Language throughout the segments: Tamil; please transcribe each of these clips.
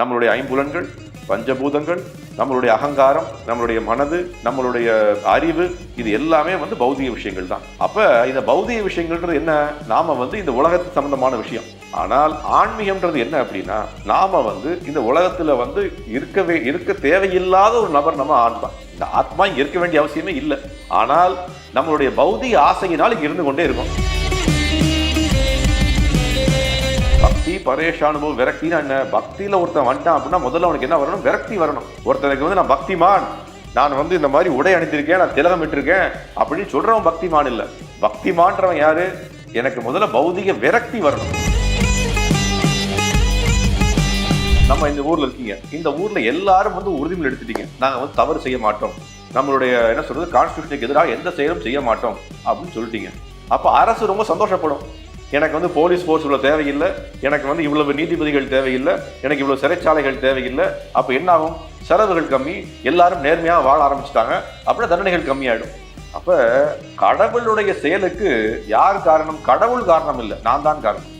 நம்மளுடைய ஐம்புலன்கள் பஞ்சபூதங்கள் நம்மளுடைய அகங்காரம் நம்மளுடைய மனது நம்மளுடைய அறிவு இது எல்லாமே வந்து பௌதிக விஷயங்கள் தான். அப்போ இந்த பௌதிக விஷயங்கள்ன்றது என்ன? நாம் வந்து இந்த உலகத்து சம்பந்தமான விஷயம். ஆனால் ஆன்மீகம்ன்றது என்ன அப்படின்னா நாம் வந்து இந்த உலகத்தில் வந்து இருக்கவே இருக்க தேவையில்லாத ஒரு நபர் நம்ம ஆன்மா இந்த ஆத்மா இருக்க வேண்டிய அவசியமே இல்லை. ஆனால் நம்மளுடைய பௌதிக ஆசையினால் இங்கே இருந்து கொண்டே இருக்கும். பரேஷானுபவம் விரக்தினா என்ன? பக்தியில ஒருத்தன் வந்துட்டான் அப்படின்னா முதல்ல அவனுக்கு என்ன வரணும்? விரக்தி வரணும். ஒருத்தனுக்கு வந்து நான் பக்திமான். நான் வந்து இந்த மாதிரி உடை அணிந்திருக்கேன் நான் திலகம் விட்டுருக்கேன் அப்படின்னு சொல்றவன் பக்திமான் இல்லை. பக்திமான்றவன் யாரு? எனக்கு முதல்ல பௌதிக விரக்தி வரணும். நம்ம இந்த ஊர்ல இருக்கீங்க. இந்த ஊர்ல எல்லாரும் வந்து உறுதிமொழி எடுத்துட்டீங்க. நாங்கள் வந்து தவறு செய்ய மாட்டோம். நம்மளுடைய என்ன சொல்றது? கான்ஸ்டியூஷனுக்கு எதிராக எந்த செயலும் செய்ய மாட்டோம் அப்படின்னு சொல்லிட்டீங்க. அப்போ அரசு ரொம்ப சந்தோஷப்படும். எனக்கு வந்து போலீஸ் ஃபோர்ஸ் இவ்வளோ தேவையில்லை. எனக்கு வந்து இவ்வளவு நீதிபதிகள் தேவையில்லை. எனக்கு இவ்வளவு சிறைச்சாலைகள் தேவையில்லை. அப்போ என்ன ஆகும் செலவுகள் கம்மி. எல்லாரும் நேர்மையாக வாழ ஆரம்பிச்சிட்டாங்க. அப்படின்னா தண்டனைகள் கம்மியாயிடும். அப்போ கடவுளுடைய செயலுக்கு யார் காரணம்? கடவுள் காரணம் இல்லை. நான் தான் காரணம்.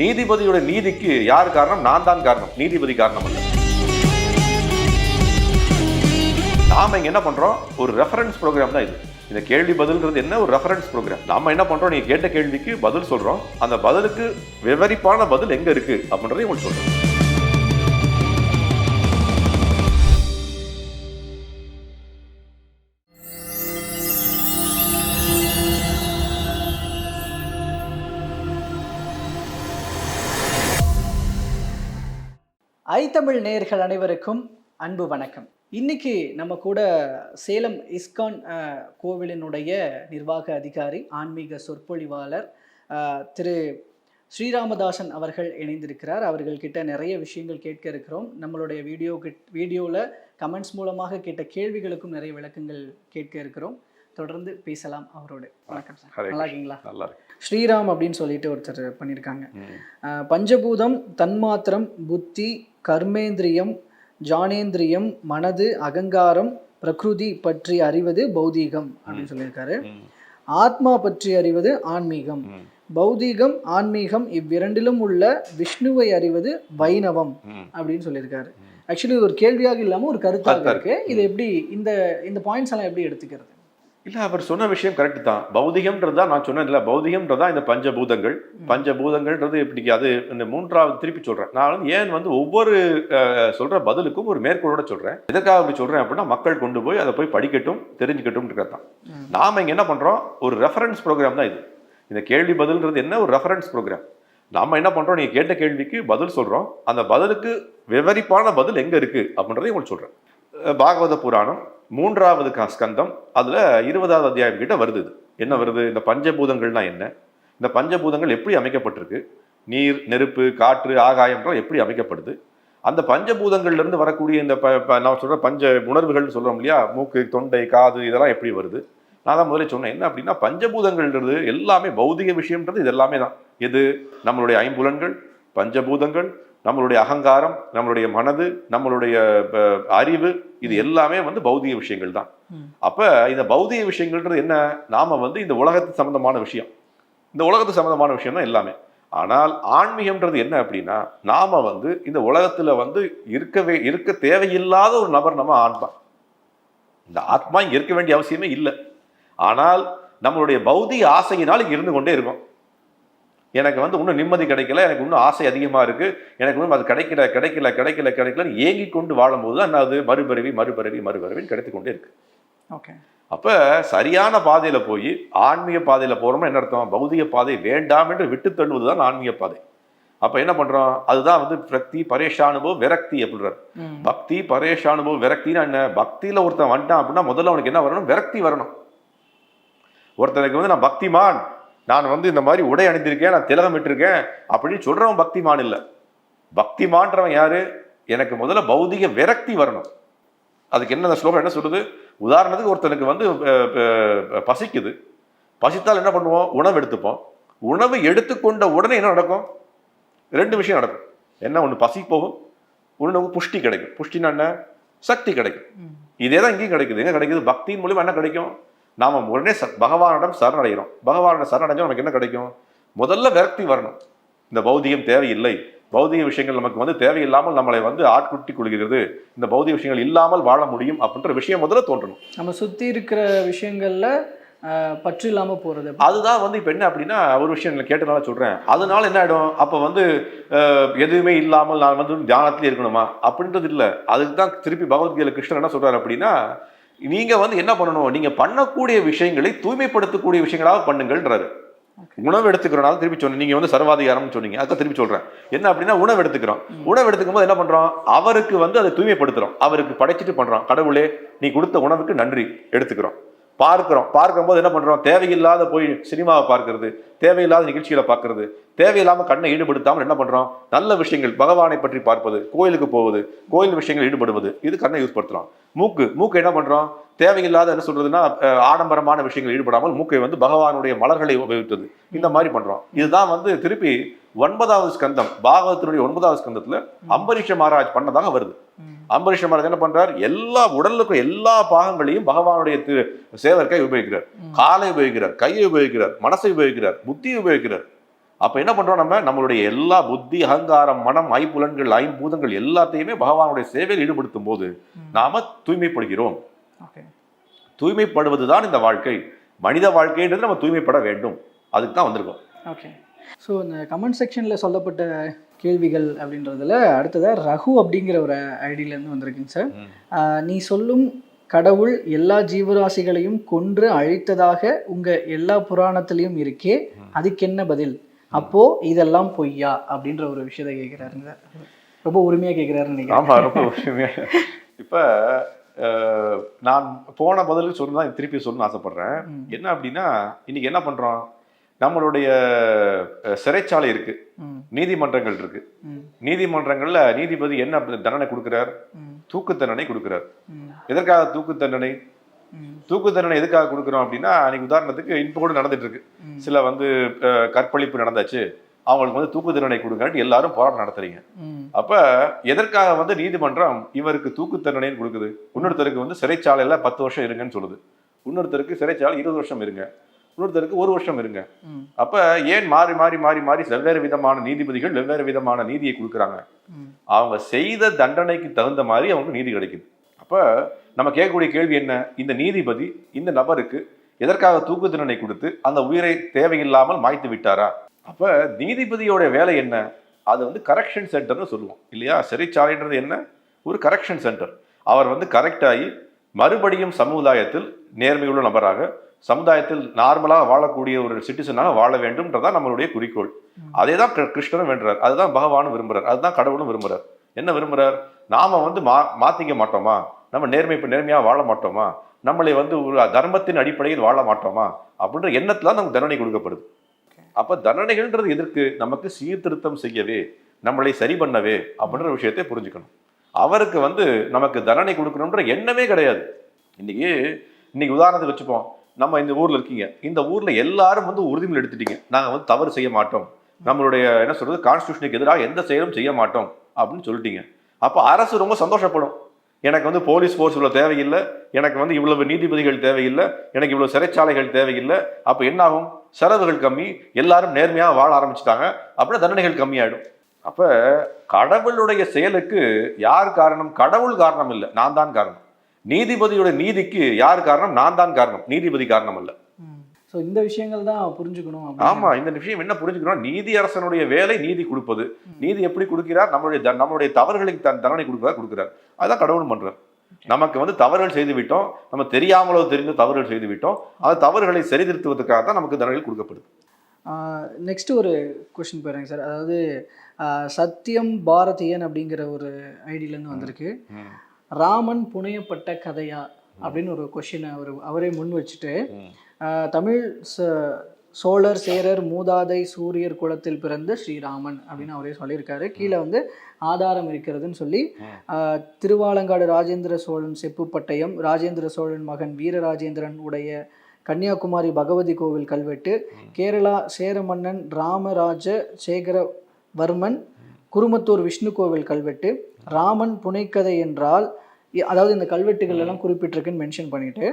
நீதிபதியோட நீதிக்கு யார் காரணம்? நான் தான் காரணம். நீதிபதி காரணம் இல்லை. நாம் இங்கே என்ன பண்ணுறோம் ஒரு ரெஃபரன்ஸ் ப்ரோக்ராம் தான் இது. இந்த கேள்வி பதில்ன்றது என்ன ஒரு ரெஃபரன்ஸ் ப்ரோக்ராம் நாம என்ன பண்றோம்? நீங்கள் கேட்ட கேள்விக்கு பதில் சொல்றோம். அந்த பதிலுக்கு விவரிப்பான பதில் எங்க இருக்கு? அப்படின்றதையும் உங்களுக்கு ஐ தமிழ் நேயர்கள் அனைவருக்கும் அன்பு வணக்கம். இன்னைக்கு நம்ம கூட சேலம் இஸ்கான் கோவிலினுடைய நிர்வாக அதிகாரி ஆன்மீக சொற்பொழிவாளர் திரு ஸ்ரீராமதாசன் அவர்கள் இணைந்திருக்கிறார். அவர்கள்கிட்ட நிறைய விஷயங்கள் கேட்க இருக்கிறோம். நம்மளுடைய வீடியோ வீடியோவில் கமெண்ட்ஸ் மூலமாக கேட்ட கேள்விகளுக்கும் நிறைய விளக்கங்கள் கேட்க இருக்கிறோம். தொடர்ந்து பேசலாம் அவரோடு. வணக்கம் சார். நல்லா இருக்கீங்களா நல்லா ஸ்ரீராம் அப்படின்னு சொல்லிட்டு ஒருத்தர் பண்ணியிருக்காங்க பஞ்சபூதம் தன்மாத்திரம் புத்தி கர்மேந்திரியம் ஜானேந்திரியம் மனது அகங்காரம் பிரகிருதி பற்றி அறிவது பௌதீகம் அப்படின்னு சொல்லியிருக்காரு. ஆத்மா பற்றி அறிவது ஆன்மீகம். பௌதீகம் ஆன்மீகம் இவ்விரண்டிலும் உள்ள விஷ்ணுவை அறிவது வைணவம். அப்படின்னு சொல்லியிருக்காரு. ஆக்சுவலி ஒரு கேள்வியாக இல்லாம ஒரு கருத்தாக கருத்தா இருக்கு. இது எப்படி இந்த இந்த பாயிண்ட்ஸ் எல்லாம் எப்படி எடுத்துக்கிறது? இல்ல அவர் சொன்ன விஷயம் கரெக்ட் தான். பௌதிகம்ன்றது தான் நான் சொன்னேன் இல்ல பௌதிகம்ன்றது தான் இந்த பஞ்சபூதங்கள்? பஞ்சபூதங்கள்ன்றது இப்படி அது இந்த மூன்றாவது திருப்பி சொல்றேன். நான் வந்து ஏன் வந்து ஒவ்வொரு சொல்ற பதிலுக்கும் ஒரு மேற்கோளோட சொல்றேன். எதற்காக அப்படி சொல்றேன் அப்படின்னா மக்கள் கொண்டு போய் அதை போய் படிக்கட்டும் தெரிஞ்சுக்கட்டும் தான். ம். நாம இங்க என்ன பண்றோம்? ஒரு ரெஃபரன்ஸ் ப்ரோக்ராம் தான் இது. இந்த கேள்வி பதில்ன்றது என்ன? ஒரு ரெஃபரன்ஸ் ப்ரோக்ராம் நாம என்ன பண்றோம்? நீங்க கேட்ட கேள்விக்கு பதில் சொல்றோம். அந்த பதிலுக்கு விவரிப்பான பதில் எங்க இருக்கு? அப்படின்றதையும் உங்களுக்கு சொல்றேன். அஹ், பாகவத புராணம் மூன்றாவது ஸ்கந்தம் அதில் இருபதாவது அத்தியாயம் கிட்ட வருது என்ன வருது? இந்த பஞ்சபூதங்கள்னா என்ன? இந்த பஞ்சபூதங்கள் எப்படி அமைக்கப்பட்டிருக்கு? நீர் நெருப்பு காற்று ஆகாயம்லாம் எப்படி அமைக்கப்படுது? அந்த பஞ்சபூதங்கள்லேருந்து வரக்கூடிய இந்த ப ப- நான் சொல்கிற பஞ்ச உணர்வுகள்னு சொல்கிறோம் இல்லையா? மூக்கு தொண்டை காது இதெல்லாம் எப்படி வருது? நான் தான் முதல்ல சொன்னேன். என்ன அப்படின்னா பஞ்சபூதங்கள்ன்றது எல்லாமே பௌதிக விஷயம்ன்றது இது எல்லாமே தான். எது? நம்மளுடைய ஐம்புலன்கள் பஞ்சபூதங்கள் நம்மளுடைய அகங்காரம் நம்மளுடைய மனது நம்மளுடைய அறிவு இது எல்லாமே வந்து பௌதிக விஷயங்கள் தான். அப்ப இந்த பௌதிக விஷயங்கள்ன்றது என்ன? நாம வந்து இந்த உலகத்து சம்பந்தமான விஷயம். இந்த உலகத்து சம்பந்தமான விஷயம் தான் எல்லாமே. ஆனால் ஆன்மீகம்ன்றது என்ன அப்படின்னா நாம வந்து இந்த உலகத்துல வந்து இருக்கவே இருக்க தேவையில்லாத ஒரு நபர் நம்ம ஆன்மா இந்த ஆத்மா இங்க இருக்க வேண்டிய அவசியமே இல்லை. ஆனால் நம்மளுடைய பௌதிக ஆசையினால் இங்க இருந்து கொண்டே இருக்கும். எனக்கு வந்து இன்னும் நிம்மதி கிடைக்கல எனக்கு இன்னும் ஆசை அதிகமா இருக்கு. எனக்கு இன்னும் அது கிடைக்கல கிடைக்கல கிடைக்கல கிடைக்கலன்னு ஏங்கி கொண்டு வாழும்போது தான் அது மறுபிறவி மறுபிறவி மறுபிறவி கிடைத்து கொண்டே இருக்கு. ஓகே. அப்ப சரியான பாதையில போய் ஆன்மீக பாதையில போறோம்னா என்ன அர்த்தம்? பௌதிக பாதை வேண்டாம் என்று விட்டு தள்ளுவதுதான் ஆன்மீக பாதை. அப்ப என்ன பண்றோம்? அதுதான் வந்து பிரக்தி பரேஷானுபவம் விரக்தி அப்படின்றார். பக்தி பரேஷானுபவம் விரக்தினா என்ன? பக்தியில ஒருத்தன் வந்துட்டான் அப்படின்னா முதல்ல அவனுக்கு என்ன வரணும்? விரக்தி வரணும். ஒருத்தனுக்கு வந்து நான் பக்திமான் நான் வந்து இந்த மாதிரி உடை அணிந்திருக்கேன் நான் திலகம் விட்டிருக்கேன் அப்படின்னு சொல்றவன் பக்திமான் இல்ல. பக்திமான்றவன் யாரு? எனக்கு முதல்ல பௌதிக விரக்தி வரணும். அதுக்கு என்ன ஸ்லோகம் என்ன சொல்லுது? உதாரணத்துக்கு ஒருத்தனுக்கு வந்து பசிக்குது. பசித்தால் என்ன பண்ணுவோம்? உணவு எடுத்துப்போம். உணவு எடுத்துக்கொண்ட உடனே என்ன நடக்கும்? ரெண்டு விஷயம் நடக்கும். என்ன? ஒன்று பசி போகும். ஒன்று புஷ்டி கிடைக்கும். புஷ்டினா என்ன? சக்தி கிடைக்கும். இதே தான் இங்கேயும் கிடைக்குது. எங்க கிடைக்குது? பக்தியின் மூலியமா என்ன கிடைக்கும்? நாம உடனே ச- பகவானிடம் சரணடைகிறோம். பகவானிடம் சரணடைஞ்சா நமக்கு என்ன கிடைக்கும்? முதல்ல விரக்தி வரணும். இந்த பௌதிகம் தேவையில்லை. பௌதிக விஷயங்கள் நமக்கு வந்து தேவையில்லாமல் நம்மளை வந்து ஆட்குட்டி கொள்கிறது. இந்த பௌதிக விஷயங்கள் இல்லாமல் வாழ முடியும் அப்படின்ற விஷயம் முதல்ல தோன்றணும். நம்ம சுத்தி இருக்கிற விஷயங்கள்ல பற்று இல்லாம போறது அதுதான் வந்து இப்போ என்ன அப்படின்னா ஒரு விஷயம் கேட்டனால சொல்றேன். அதனால என்ன ஆயிடும்? அப்போ வந்து எதுவுமே இல்லாமல் நான் வந்து தியானத்திலே இருக்கணுமா? அப்படின்றது இல்லை. அதுக்கு தான் திருப்பி பகவத்கீதை கிருஷ்ணர் என்ன சொல்றாரு அப்படின்னா நீங்க வந்து என்ன பண்ணணும்? நீங்க பண்ணக்கூடிய விஷயங்களை தூய்மைப்படுத்தக்கூடிய விஷயங்களாக பண்ணுங்கள்ன்றாரு. உணவு எடுத்துக்கிறனால திருப்பி சொன்னேன் நீங்க வந்து சர்வாதிகாரம்னு சொன்னீங்க. அதுக்கு திருப்பி சொல்றேன். என்ன அப்படின்னா உணவு எடுத்துக்கிறோம். உணவு எடுத்துக்கும் போது என்ன பண்றோம்? அவருக்கு வந்து அதை தூய்மைப்படுத்துறோம். அவருக்கு படைச்சிட்டு பண்றோம். கடவுளே நீ கொடுத்த உணவுக்கு நன்றி. எடுத்துக்கிறோம். பார்க்கிறோம். பார்க்கும்போது என்ன பண்றோம்? தேவையில்லாத போய் சினிமாவை பார்க்கிறது தேவையில்லாத நிகழ்ச்சிகளை பார்க்கிறது தேவையில்லாம கண்ணை ஈடுபடுத்தாமல் என்ன பண்றோம்? நல்ல விஷயங்கள் பகவானை பற்றி பார்ப்பது கோயிலுக்கு போவது கோயில் விஷயங்கள் ஈடுபடுவது இது கண்ணை யூஸ் படுத்தலாம். மூக்கு மூக்கு என்ன பண்றோம்? தேவையில்லாத என்ன சொல்றதுன்னா ஆடம்பரமான விஷயங்கள் ஈடுபடாமல் மூக்கை வந்து பகவானுடைய மலர்களை உபயோகித்தது. இந்த மாதிரி பண்றோம். இதுதான் வந்து திருப்பி ஒன்பதாவது ஸ்கந்தம் பாகவத்தினுடைய ஒன்பதாவது ஸ்கந்தத்துல அம்பரீஷ மகாராஜ் பண்ணதாக வருது. அம்பரீஷ மகாராஜ் என்ன பண்றார்? எல்லா உடலுக்கும் எல்லா பாகங்களையும் பகவானுடைய திரு சேவற்கை உபயோகிக்கிறார். காலை உபயோகிக்கிறார் கையை உபயோகிக்கிறார் மனசை உபயோகிக்கிறார் புத்தியை உபயோகிக்கிறார். அப்ப என்ன பண்றோம் நம்ம? நம்மளுடைய எல்லா புத்தி அகங்காரம் மனம் ஐம்புலன்கள் ஐம்பூதங்கள் எல்லாத்தையுமே பகவானுடைய சேவையில் ஈடுபடுத்தும் போது நாம தூய்மைப்படுகிறோம். தூய்மைப்படுவதுதான் இந்த வாழ்க்கை. மனித வாழ்க்கைன்றது நம்ம தூய்மைப்பட வேண்டும். அதுக்கு தான் வந்திருக்கோம். ஓகே. ஸோ இந்த கமெண்ட் செக்ஷனில் சொல்லப்பட்ட கேள்விகள் அப்படின்றதுல அடுத்ததாக ரகு அப்படிங்கிற ஒரு ஐடியிலேருந்து வந்திருக்குங்க சார். நீ சொல்லும் கடவுள் எல்லா ஜீவராசிகளையும் கொன்று அழித்ததாக உங்க எல்லா புராணத்திலையும் இருக்கே அதுக்கு என்ன பதில்? அப்போ இதெல்லாம் பொய்யா அப்படின்ற ஒரு விஷயத்தை கேட்குறாருங்க ரொம்ப உரிமையா கேட்குறாருன்னு நினைக்கிறேன். ஆமா ரொம்ப உண்மையா. இப்ப நான் போன பதில் சொல்லி தான் திருப்பி சொல்லணும்னு ஆசைப்படுறேன். என்ன அப்படின்னா இன்னைக்கு என்ன பண்றோம்? நம்மளுடைய சிறைச்சாலை இருக்கு. நீதிமன்றங்கள் இருக்கு. நீதிமன்றங்கள்ல நீதிபதி என்ன தண்டனை கொடுக்கிறார்? தூக்கு தண்டனை கொடுக்கிறார். எதற்காக தூக்கு தண்டனை? தூக்கு தண்டனை எதுக்காக கொடுக்குறோம் அப்படின்னா அன்னைக்கு உதாரணத்துக்கு இப்போ கூட நடந்துட்டு இருக்கு. சில வந்து கற்பழிப்பு நடந்தாச்சு. அவங்களுக்கு வந்து தூக்கு தண்டனை கொடுங்கன்ட்டு எல்லாரும் போராட்டம் நடத்துறீங்க. அப்ப எதற்காக வந்து நீதிமன்றம் இவருக்கு தூக்கு தண்டனைன்னு கொடுக்குது? இன்னொருத்தருக்கு வந்து சிறைச்சாலையில பத்து வருஷம் இருங்கன்னு சொல்லுது. இன்னொருத்தருக்கு சிறைச்சாலை இருபது வருஷம் இருங்க. இன்னொருத்தருக்கு ஒரு வருஷம் இருங்க. அப்ப ஏன் மாறி மாறி மாறி மாறி வெவ்வேறு விதமான நீதிபதிகள் வெவ்வேறு விதமான நீதியை கொடுக்குறாங்க? அவங்க செய்த தண்டனைக்கு தகுந்த மாதிரி அவங்களுக்கு நீதி கிடைக்குது. அப்ப நம்ம கேட்கக்கூடிய கேள்வி என்ன? இந்த நீதிபதி இந்த நபருக்கு எதற்காக தூக்கு தண்டனை கொடுத்து அந்த உயிரை தேவையில்லாமல் மாய்த்து விட்டாரா? அப்ப நீதிபதியோட வேலை என்ன? அது வந்து கரெக்ஷன் சென்டர்னு சொல்லுவோம். இல்லையா? சிறைச்சாலைன்றது என்ன? ஒரு கரெக்ஷன் சென்டர் அவர் வந்து கரெக்ட் ஆகி மறுபடியும் சமுதாயத்தில் நேர்மையுள்ள நபராக சமுதாயத்தில் நார்மலாக வாழக்கூடிய ஒரு சிட்டிசனாக வாழ வேண்டும்ன்றதான் நம்மளுடைய குறிக்கோள். அதே தான் கிரு- கிருஷ்ணரும் வேண்டுறார். அதுதான் பகவானும் விரும்புறார். அதுதான் கடவுளும் விரும்புறார். என்ன விரும்புறார்? நாம வந்து மா மாத்திக்க மாட்டோமா? நம்ம நேர்மை இப்ப நேர்மையா வாழ மாட்டோமா? நம்மளை வந்து ஒரு தர்மத்தின் அடிப்படையில் வாழ மாட்டோமா? அப்படின்ற எண்ணத்துல நமக்கு தண்டனை கொடுக்கப்படுது. அப்ப தண்டனைகள்ன்றது எதற்கு? நமக்கு சீர்திருத்தம் செய்யவே நம்மளை சரி பண்ணவே அப்படின்ற விஷயத்தை புரிஞ்சுக்கணும். அவருக்கு வந்து நமக்கு தண்டனை கொடுக்கணுன்ற எண்ணமே கிடையாது. இன்னைக்கு இன்னைக்கு உதாரணத்துக்கு வச்சுப்போம். நம்ம இந்த ஊரில் இருக்கீங்க. இந்த ஊரில் எல்லாரும் வந்து உறுதிமொழி எடுத்துட்டீங்க. நாங்கள் வந்து தவறு செய்ய மாட்டோம். நம்மளுடைய என்ன சொல்றது கான்ஸ்டியூஷனுக்கு எதிராக எந்த செயலும் செய்ய மாட்டோம் அப்படின்னு சொல்லிட்டீங்க. அப்போ அரசு ரொம்ப சந்தோஷப்படும். எனக்கு வந்து போலீஸ் ஃபோர்ஸ் இவ்வளோ தேவையில்லை. எனக்கு வந்து இவ்வளவு நீதிபதிகள் தேவையில்லை. எனக்கு இவ்வளோ சிறைச்சாலைகள் தேவையில்லை. அப்போ என்னாகும்? செலவுகள் கம்மி. எல்லாரும் நேர்மையாக வாழ ஆரம்பிச்சிட்டாங்க. அப்படின்னா தண்டனைகள் கம்மியாயிடும். அப்போ கடவுளுடைய செயலுக்கு யார் காரணம்? கடவுள் காரணம் இல்லை. நான் தான் காரணம். நீதிபதியோட நீதிக்கு யார் காரணம்? நான் தான் காரணம். நீதிபதி காரணம் அல்ல. ஸோ இந்த விஷயங்கள் தான் புரிஞ்சுக்கணும் ஆமா இந்த விஷயம் என்ன புரிஞ்சுக்கணும்? நீதி அரசனுடைய வேலை நீதி கொடுப்பது. நீதி எப்படி கொடுக்கிறார்? நம்மளுடைய நம்மளுடைய தவறுகளுக்கு தன் தண்டனை கொடுக்கிறார் கொடுக்கிறார். அதுதான் கடவுள் பண்றார். நமக்கு வந்து தவறுகள் செய்து விட்டோம் நம்ம தெரியாமலோ தெரிந்து தவறுகள் செய்து விட்டோம் அந்த தவறுகளை சரிதிருத்துவதற்காக தான் நமக்கு தண்டனைகள் கொடுக்கப்படுது. நெக்ஸ்ட் ஒரு கொஷின் போயிடுறேங்க சார் அதாவது ஆஹ், சத்யம் பாரதியன் அப்படிங்கிற ஒரு ஐடியிலேருந்து வந்திருக்கு. ராமன் புனையப்பட்ட கதையா அப்படின்னு ஒரு கொஷினை அவர் அவரே முன் வச்சுட்டு தமிழ் ச- சோழர் சேரர் மூதாதை சூரியர் குலத்தில் பிறந்த ஸ்ரீராமன் அப்படின்னு அவரே சொல்லியிருக்காரு. கீழே வந்து ஆதாரம் இருக்கிறதுன்னு சொல்லி திருவாலங்காடு ராஜேந்திர சோழன் செப்பு பட்டயம் ராஜேந்திர சோழன் மகன் வீரராஜேந்திரன் உடைய கன்னியாகுமரி பகவதி கோவில் கல்வெட்டு கேரளா சேர மன்னன் ராமராஜ சேகரவர்மன் குருமத்தூர் விஷ்ணு கோவில் கல்வெட்டு ராமன் புனைக்கதை என்றால் அதாவது இந்த கல்வெட்டுகள் எல்லாம் குறிப்பிட்டிருக்குன்னு மென்ஷன் பண்ணிட்டு.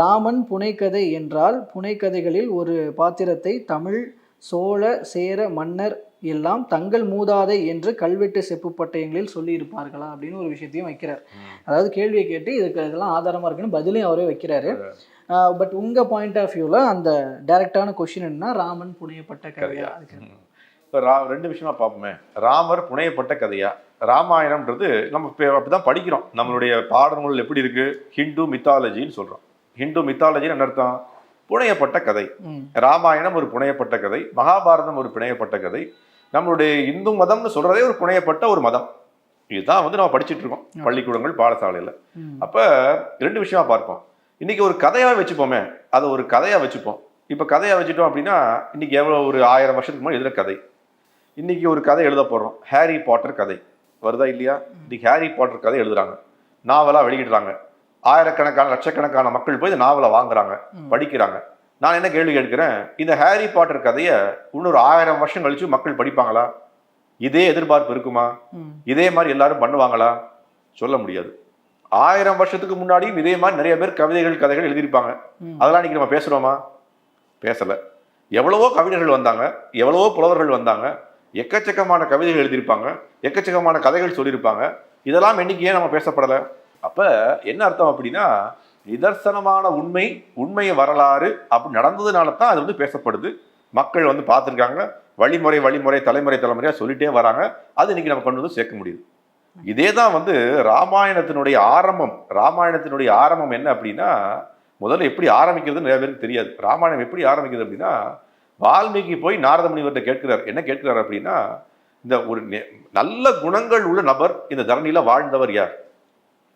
ராமன் புனைக்கதை என்றால் புனைக்கதைகளில் ஒரு பாத்திரத்தை தமிழ் சோழ சேர மன்னர் எல்லாம் தங்கள் மூதாதை என்று கல்வெட்டு செப்பு பட்டயங்களில் சொல்லி இருப்பார்களா அப்படின்னு ஒரு விஷயத்தையும் வைக்கிறார். அதாவது கேள்வியை கேட்டு இதுக்கு இதெல்லாம் ஆதாரமா இருக்குன்னு பதிலையும் அவரே வைக்கிறாரு. பட் உங்க பாயிண்ட் ஆஃப் வியூல அந்த டைரக்டான கொஸ்டின் என்ன ராமன் புனையப்பட்ட கதையா? அதுக்கு இப்போ ரா ரெண்டு விஷயமா பார்ப்போமே. ராமர் புனையப்பட்ட கதையா? ராமாயணம்ன்றது நம்ம இப்போ அப்படிதான் படிக்கிறோம். நம்மளுடைய பாடநூல் எப்படி இருக்கு? ஹிந்து மித்தாலஜின்னு சொல்றோம். ஹிந்து மித்தாலஜின்னு என்ன அர்த்தம்? புனையப்பட்ட கதை. ராமாயணம் ஒரு புனையப்பட்ட கதை. மகாபாரதம் ஒரு புனையப்பட்ட கதை. நம்மளுடைய இந்து மதம்னு சொல்றதே ஒரு புனையப்பட்ட ஒரு மதம். இதுதான் வந்து நம்ம படிச்சிட்டு இருக்கோம். பள்ளிக்கூடங்கள் பாடசாலையில். அப்ப ரெண்டு விஷயமா பார்ப்போம். இன்னைக்கு ஒரு கதையா வச்சுப்போமே. அதை ஒரு கதையா வச்சுப்போம். இப்ப கதையா வச்சுட்டோம் அப்படின்னா இன்னைக்கு எவ்வளவு ஒரு ஆயிரம் வருஷத்துக்கு முன்னாடி எழுதுற கதை. இன்னைக்கு ஒரு கதை எழுத போறோம். ஹாரி பாட்டர் கதை. வருதா இல்லையா? இன்னைக்கு ஹாரி பாட்டர் கதை எழுதுறாங்க. நாவலா வெளியிடுறாங்க. ஆயிரக்கணக்கான லட்சக்கணக்கான மக்கள் போய் இந்த நாவலை வாங்குறாங்க. படிக்கிறாங்க. நான் என்ன கேள்வி கேட்கிறேன்? இந்த ஹாரி பாட்டர் கதையை இன்னொரு ஆயிரம் வருஷம் கழிச்சு மக்கள் படிப்பாங்களா? இதே எதிர்பார்ப்பு இருக்குமா? இதே மாதிரி எல்லாரும் பண்ணுவாங்களா? சொல்ல முடியாது. ஆயிரம் வருஷத்துக்கு முன்னாடியும் இதே மாதிரி நிறைய பேர் கவிதைகள் கதைகள் எழுதியிருப்பாங்க. அதெல்லாம் இன்னைக்கு நம்ம பேசுறோமா? பேசல. எவ்வளவோ கவிஞர்கள் வந்தாங்க. எவ்வளவோ புலவர்கள் வந்தாங்க. எக்கச்சக்கமான கவிதைகள் எழுதியிருப்பாங்க எக்கச்சக்கமான கதைகள் சொல்லியிருப்பாங்க. இதெல்லாம் இன்னைக்கு ஏன் நம்ம பேசப்படலை? அப்போ என்ன அர்த்தம் அப்படின்னா நிதர்சனமான உண்மை உண்மை வரலாறு அப்படி நடந்ததுனால தான் அது வந்து பேசப்படுது. மக்கள் வந்து பார்த்துருக்காங்க. வழிமுறை வழிமுறை தலைமுறை தலைமுறையாக சொல்லிட்டே வராங்க. அது இன்னைக்கு நம்ம கொண்டு வந்து சேர்க்க முடியுது. இதே தான் வந்து ராமாயணத்தினுடைய ஆரம்பம் ராமாயணத்தினுடைய ஆரம்பம் என்ன அப்படின்னா முதல்ல எப்படி ஆரம்பிக்கிறதுன்னு நிறைய பேருக்கு தெரியாது. ராமாயணம் எப்படி ஆரம்பிக்கிறது அப்படின்னா வால்மீகி போய் நாரத முனிவர்கிட்ட கேட்கிறார். என்ன கேட்கிறார் அப்படின்னா இந்த ஒரு நெ- நல்ல குணங்கள் உள்ள நபர் இந்த தரணியில் வாழ்ந்தவர் யார்?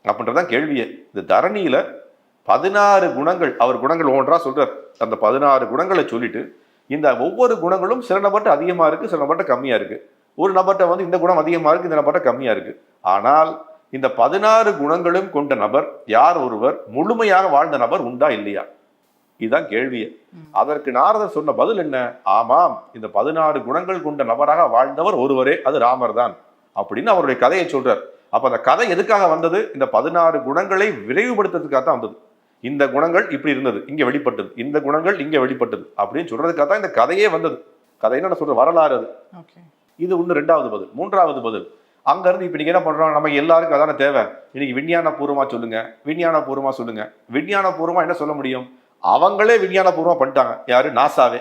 அப்படின்றதான் கேள்வியே. இந்த தரணியில் பதினாறு குணங்கள் அவர் குணங்கள் ஒவ்வொன்றா சொல்றார். அந்த பதினாறு குணங்களை சொல்லிட்டு இந்த ஒவ்வொரு குணங்களும் சில நபர்கிட்ட அதிகமாக இருக்குது சில நபர்கிட்ட கம்மியாக இருக்குது ஒரு நபர்கிட்ட வந்து இந்த குணம் அதிகமாக இருக்குது இந்த நபர்கிட்ட கம்மியாக இருக்குது ஆனால் இந்த பதினாறு குணங்களும் கொண்ட நபர் யார் ஒருவர்? முழுமையாக வாழ்ந்த நபர் உண்டா இல்லையா? இதுதான் கேள்வியே. அதற்கு நாரதர் சொன்ன பதில் என்ன? ஆமாம் இந்த பதினாறு குணங்கள் கொண்ட நபராக வாழ்ந்தவர் ஒருவரே அது ராமர் தான் அப்படின்னு அவருடைய கதையை சொல்றார். அப்ப அந்த கதை எதுக்காக வந்தது? இந்த பதினாறு குணங்களை விரைவுபடுத்துறதுக்காக தான் வந்தது. இந்த குணங்கள் இப்படி இருந்தது இங்க வெளிப்பட்டது இந்த குணங்கள் இங்க வெளிப்பட்டது அப்படின்னு சொல்றதுக்காக தான் இந்த கதையே வந்தது. கதை என்ன சொல்ற வரலாறு அது. இது ஒன்று ரெண்டாவது பதில். மூன்றாவது பதில் அங்க இருந்து இப்ப நீங்க என்ன பண்றோம்? நம்ம எல்லாருக்கும் அதான தேவை. இன்னைக்கு விஞ்ஞான பூர்வமா சொல்லுங்க விஞ்ஞான பூர்வமா சொல்லுங்க. விஞ்ஞான பூர்வமா என்ன சொல்ல முடியும்? அவங்களே விஞ்ஞான பூர்வமா பண்ணிட்டாங்க. யாரு? நாசாவே.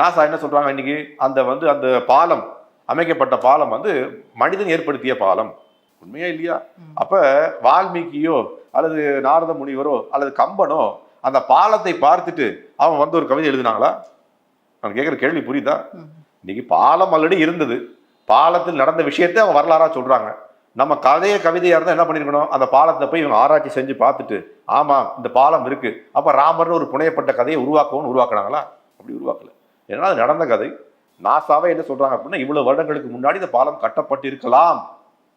நாசா என்ன சொல்றாங்க இன்னைக்கு? அந்த வந்து அந்த பாலம் அமைக்கப்பட்ட பாலம் வந்து மனிதன் ஏற்படுத்திய பாலம். உண்மையா இல்லையா. அப்ப வால்மீகியோ அல்லது நாரத முனிவரோ அல்லது கம்பனோ அந்த பாலத்தை பார்த்துட்டு அவன் வந்து ஒரு கவிதை எழுதினாங்களா? நான் கேட்குற கேள்வி புரியுதா. இன்னைக்கு பாலம் ஆல்ரெடி இருந்தது. பாலத்தில் நடந்த விஷயத்தை அவங்க வரலாறா சொல்றாங்க. நம்ம கதையை கவிதையாக இருந்தால் என்ன பண்ணியிருக்கணும் அந்த பாலத்தை போய் இவங்க ஆராய்ச்சி செஞ்சு பார்த்துட்டு ஆமாம் இந்த பாலம் இருக்குது அப்போ ராமர்னு ஒரு புனையப்பட்ட கதையை உருவாக்கவும் உருவாக்குனாங்களா? அப்படி உருவாக்கல. ஏன்னா அது நடந்த கதை. நாசாவே என்ன சொல்கிறாங்க அப்படின்னா இவ்வளோ வருடங்களுக்கு முன்னாடி இந்த பாலம் கட்டப்பட்டு இருக்கலாம்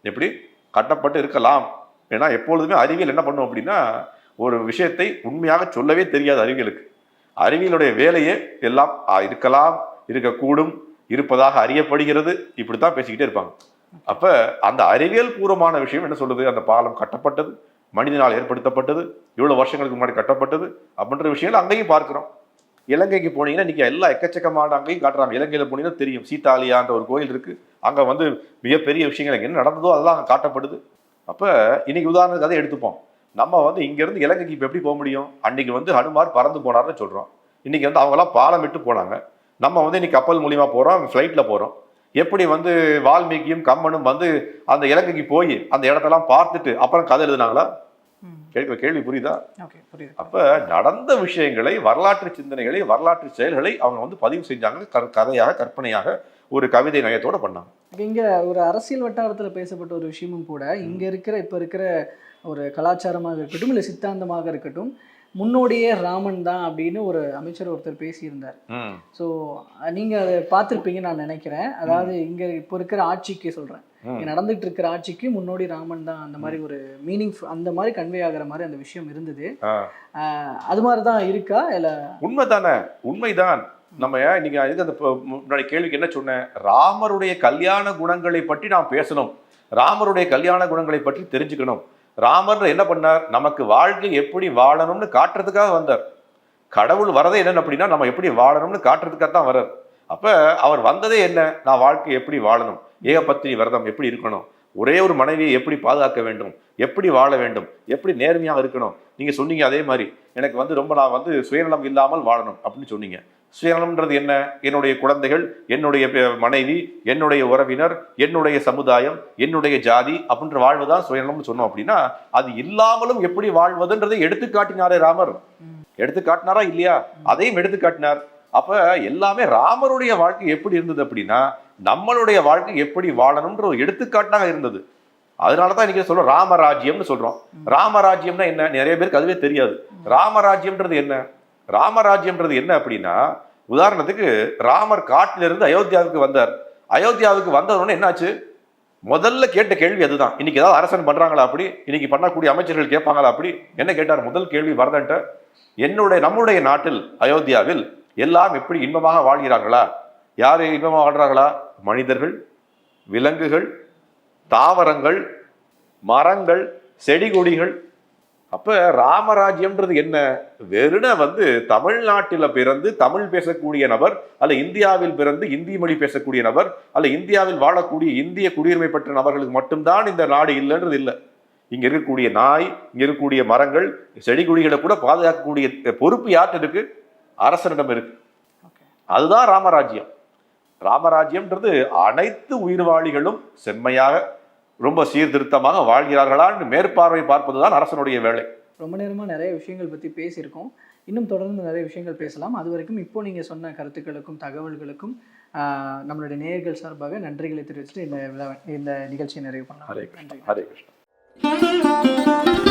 எப்படி? கட்டப்பட்டு இருக்கலாம். ஏன்னா எப்பொழுதுமே அறிவியல் என்ன பண்ணும் அப்படின்னா ஒரு விஷயத்தை உண்மையாக சொல்லவே தெரியாது அறிவியலுக்கு. அறிவியலுடைய வேலையே எல்லாம் இருக்கலாம் இருக்கக்கூடும் இருப்பதாக அறியப்படுகிறது. இப்படி தான் பேசிக்கிட்டே இருப்பாங்க. அப்ப அந்த அறிவியல் பூர்வமான விஷயம் என்ன சொல்லுது அந்த பாலம் கட்டப்பட்டது மனிதனால் ஏற்படுத்தப்பட்டது இவ்வளவு வருஷங்களுக்கு முன்னாடி கட்டப்பட்டது அப்படின்ற விஷயங்கள் அங்கேயும் பார்க்கிறோம். இலங்கைக்கு போனீங்கன்னா இன்னைக்கு எல்லா எக்கச்சக்கமான அங்கேயும் காட்டுறாங்க. இலங்கையில போனீங்கன்னா தெரியும் சீதாலியான்ற ஒரு கோயில் இருக்கு. அங்க வந்து மிகப்பெரிய விஷயங்கள் என்ன நடந்ததோ அதெல்லாம் அங்கே காட்டப்படுது. அப்ப இன்னைக்கு உதாரணத்துக்கு அதை எடுத்துப்போம். நம்ம வந்து இங்கேருந்து இலங்கைக்கு இப்போ எப்படி போக முடியும்? அன்னைக்கு வந்து ஹனுமார் பறந்து போனார்னு சொல்றோம். இன்னைக்கு வந்து அவங்கெல்லாம் பாலம் விட்டு போனாங்க. நம்ம வந்து இன்னைக்கு கப்பல் மூலியமா போறோம் ஃப்ளைட்ல போறோம். எப்படி வந்து வால்மீகியும் கம்மனும் வந்து அந்த இலங்கைக்கு போய் அந்த இடத்தெல்லாம் பார்த்துட்டு அப்புறம் கதை எழுதுனாங்களா. கேட்கிற கேள்வி புரியுதா? ஓகே புரியுது. அப்ப நடந்த விஷயங்களை வரலாற்று சிந்தனைகளை வரலாற்று செயல்களை அவங்க வந்து பதிவு செஞ்சாங்க கதையாக கற்பனையாக ஒரு கவிதை நயத்தோட பண்ணாங்க. இங்க ஒரு அரசியல் வட்டாரத்துல பேசப்பட்ட ஒரு விஷயமும் கூட இங்க இருக்கிற இப்ப இருக்கிற ஒரு கலாச்சாரமாக இருக்கட்டும் இல்ல சித்தாந்தமாக இருக்கட்டும் முன்னோடியே ராமன் தான் அப்படின்னு ஒரு அமைச்சர் ஒருத்தர் பேசியிருந்தார். ஸோ நீங்க அதை பார்த்துருப்பீங்கன்னு நான் நினைக்கிறேன். அதாவது இங்க இப்போ இருக்கிற ஆட்சிக்கு. இங்க நடந்துட்டு இருக்கிற ஆட்சிக்கு முன்னோடி ராமன் தான் அந்த மாதிரி ஒரு மீனிங் அந்த மாதிரி கன்வே ஆகுற மாதிரி அந்த விஷயம் இருந்தது. அது மாதிரி தான் இருக்கா? இல்ல உண்மைதானே உண்மைதான். நம்ம இன்னைக்கு இதுக்கு அந்த முன்னாடி கேள்விக்கு என்ன சொன்னேன்? ராமருடைய கல்யாண குணங்களை பற்றி நாம் பேசணும். ராமருடைய கல்யாண குணங்களை பற்றி தெரிஞ்சுக்கணும். ராமர் என்ன பண்ணார்? நமக்கு வாழ்க்கை எப்படி வாழணும்னு காட்டுறதுக்காக வந்தார். கடவுள் வரதே என்னென்ன அப்படின்னா நம்ம எப்படி வாழணும்னு காட்டுறதுக்காக தான் வர்றார். அப்போ அவர் வந்ததே என்ன? நான் வாழ்க்கை எப்படி வாழணும்? ஏகபத்தினி விரதம் எப்படி இருக்கணும்? ஒரே ஒரு மனைவியை எப்படி பாதுகாக்க வேண்டும்? எப்படி வாழ வேண்டும்? எப்படி நேர்மையாக இருக்கணும்? நீங்கள் சொன்னீங்க அதே மாதிரி எனக்கு வந்து ரொம்ப நான் வந்து சுயநலம் இல்லாமல் வாழணும் அப்படின்னு சொன்னீங்க. சுயநலம்ன்றது என்ன? என்னுடைய குழந்தைகள் என்னுடைய மனைவி என்னுடைய உறவினர் என்னுடைய சமுதாயம் என்னுடைய ஜாதி அப்படின்ற வாழ்வு தான் சுயநலம்னு சொன்னோம் அப்படின்னா அது இல்லாமலும் எப்படி வாழ்வதுன்றதை எடுத்து காட்டினாரே ராமர். எடுத்து காட்டினாரா இல்லையா? அதையும் எடுத்து காட்டினார். அப்ப எல்லாமே ராமருடைய வாழ்க்கை எப்படி இருந்தது அப்படின்னா நம்மளுடைய வாழ்க்கை எப்படி வாழணும்ன்ற ஒரு எடுத்துக்காட்டாக இருந்தது. அதனாலதான் இன்னைக்கு சொல்றோம் ராமராஜ்யம்னு சொல்றோம். ராமராஜ்யம்னா என்ன? நிறைய பேருக்கு அதுவே தெரியாது. ராமராஜ்யம்ன்றது என்ன? ராமராஜ்யம்ன்றது என்ன அப்படின்னா உதாரணத்துக்கு ராமர் காட்டிலிருந்து அயோத்தியாவுக்கு வந்தார். அயோத்தியாவுக்கு வந்ததுன்னு என்னாச்சு? முதல்ல கேட்ட கேள்வி அதுதான். இன்னைக்கு ஏதாவது அரசன் பண்றாங்களா அப்படி? இன்னைக்கு பண்ணக்கூடிய அமைச்சர்கள் கேட்பாங்களா அப்படி? என்ன கேட்டார்? முதல் கேள்வி வரதன்ட்ட என்னுடைய நம்முடைய நாட்டில் அயோத்தியாவில் எல்லாம் எப்படி இன்பமாக வாழ்கிறார்களா? யார் இன்பமாக வாழ்கிறார்களா? மனிதர்கள் விலங்குகள் தாவரங்கள் மரங்கள் செடி கொடிகள் அப்ப ராமராஜ்யம்ன்றது என்ன? வெறுன வந்து தமிழ்நாட்டில பிறந்து தமிழ் பேசக்கூடிய நபர் அல்ல இந்தியாவில் பிறந்து இந்தி மொழி பேசக்கூடிய நபர் அல்ல இந்தியாவில் வாழக்கூடிய இந்திய குடியுரிமை பெற்ற நபர்களுக்கு மட்டும்தான் இந்த நாடு இல்லைன்றது இல்லை. இங்க இருக்கக்கூடிய நாய் இங்க இருக்கக்கூடிய மரங்கள் செடி கொடிகளை கூட பாதுகாக்கக்கூடிய பொறுப்பு யார்கிட்ட இருக்கு? அரசனிடம் இருக்கு. அதுதான் ராமராஜ்யம். ராமராஜ்யம்ன்றது அனைத்து உயிர்வாழிகளும் செம்மையாக ரொம்ப சீர்திருத்தமாக வாழ்கிறார்களான்னு மேற்பார்வை பார்ப்பதுதான் அரசனுடைய வேலை. ரொம்ப நேரமாக நிறைய விஷயங்கள் பற்றி பேசியிருக்கோம். இன்னும் தொடர்ந்து நிறைய விஷயங்கள் பேசலாம். அது வரைக்கும் இப்போ நீங்கள் சொன்ன கருத்துக்களுக்கும் தகவல்களுக்கும் நம்மளுடைய நேயர்கள் சார்பாக நன்றிகளை தெரிவிச்சுட்டு இந்த விழா இந்த நிகழ்ச்சியை நிறைவு ஹரே பண்ணலாம் கிருஷ்ணா ஹரே கிருஷ்ணா